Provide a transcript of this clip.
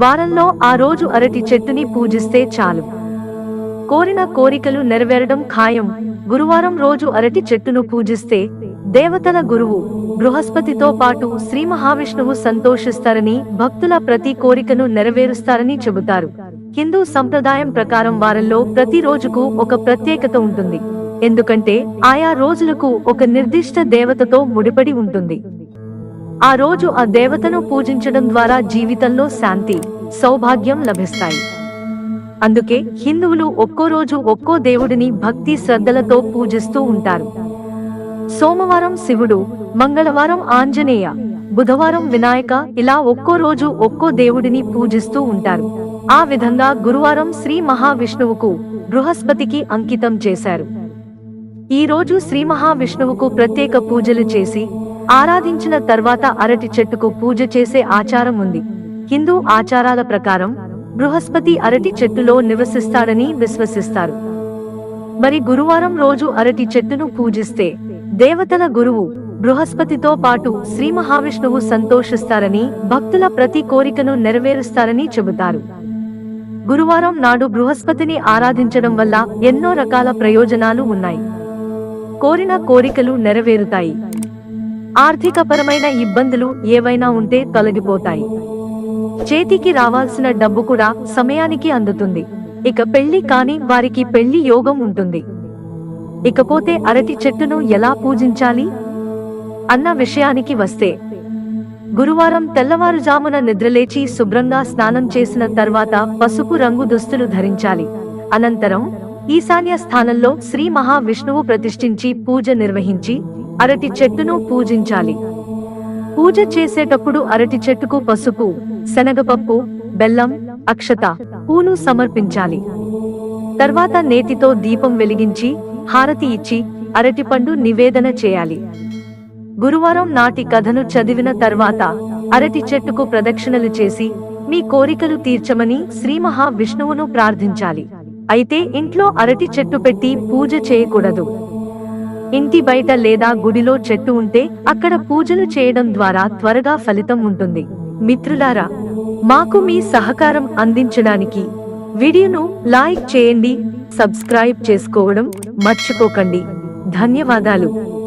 వారంలో ఆ రోజు అరటి చెట్టుని పూజిస్తే చాలు. కోరిన కోరికలు నెరవేరడం ఖాయం. గురువారం రోజు అరటి చెట్టును పూజిస్తే దేవతల గురువు బృహస్పతితో పాటు శ్రీ మహావిష్ణువు సంతోషిస్తారని భక్తుల ప్రతి కోరికను నెరవేరుస్తారని చెబుతారు. హిందూ సంప్రదాయం ప్రకారం వారంలో ప్రతి రోజుకు ఒక ప్రత్యేకత ఉంటుంది. ఎందుకంటే ఆయా రోజులకు ఒక నిర్దిష్ట దేవతతో ముడిపడి ఉంటుంది. ఆ రోజు ఆ దేవతను పూజించడం ద్వారా జీవితంలో శాంతి సౌభాగ్యం లభిస్తాయి. అందుకే హిందువులు ఒక్కో రోజు ఒక్కో దేవుడిని భక్తి శ్రద్ధలతో పూజిస్తూ ఉంటారు. సోమవారం శివుడు మంగళవారం ఆంజనేయ బుధవారం వినాయక ఇలా ఒక్కో రోజు ఒక్కో దేవుడిని పూజిస్తూ ఉంటారు. ఆ విధంగా గురువారం శ్రీ మహావిష్ణువుకు బృహస్పతికి అంకితం చేశారు. ఈ రోజు శ్రీ మహావిష్ణువుకు ప్రత్యేక పూజలు చేసి ఆరాధించిన తర్వాత అరటి చెట్టుకు పూజ చేసే ఆచారం ఉంది. హిందూ ఆచారాల ప్రకారం బృహస్పతి అరటి చెట్టులో నివసిస్తాడని విశ్వసిస్తారు. మరి గురువారం రోజు అరటి చెట్టును పూజిస్తే దేవతల గురువు బృహస్పతితో పాటు శ్రీ మహావిష్ణువు సంతోషిస్తారని భక్తుల ప్రతి కోరికను నెరవేరుస్తారని చెబుతారు. గురువారం నాడు బృహస్పతిని ఆరాధించడం వల్ల ఎన్నో రకాల ప్రయోజనాలు ఉన్నాయి. కోరిన కోరికలు నెరవేరుతాయి. ఆర్థికపరమైన ఇబ్బందులు ఏవైనా ఉంటే తొలగిపోతాయి. చేతికి రావాల్సిన డబ్బు కూడా సమయానికి అందుతుంది. ఇక పెళ్ళి కాని వారికి పెళ్ళి యోగం ఉంటుంది. ఇకపోతే అరటి చెట్టును ఎలా పూజించాలి? అన్న విషయానికి వస్తే గురువారం తెల్లవారుజామున నిద్రలేచి శుభ్రంగా స్నానం చేసిన తర్వాత పసుపు రంగు దుస్తులు ధరించాలి. అనంతరం ఈశాన్య స్థానంలో శ్రీ మహావిష్ణువు ప్రతిష్ఠించి పూజ నిర్వహించి అరటి చెట్టును పూజించాలి. పూజ చేసేటప్పుడు అరటి చెట్టుకు పసుపు శనగపప్పు బెల్లం అక్షత పూను సమర్పించాలి. తర్వాత నేతితో దీపం వెలిగించి హారతి ఇచ్చి అరటిపండు నివేదన చేయాలి. గురువారం నాటి కథను చదివిన తర్వాత అరటి చెట్టుకు ప్రదక్షిణలు చేసి మీ కోరికలు తీర్చమని శ్రీ మహావిష్ణువును ప్రార్థించాలి. అయితే ఇంట్లో అరటి చెట్టు పెట్టి పూజ చేయకూడదు. ఇంటి బయట లేదా గుడిలో చెట్టు ఉంటే అక్కడ పూజలు చేయడం ద్వారా త్వరగా ఫలితం ఉంటుంది. మిత్రులారా మాకు మీ సహకారం అందించడానికి వీడియోను లైక్ చేయండి సబ్స్క్రైబ్ చేసుకోవడం మర్చిపోకండి. ధన్యవాదాలు.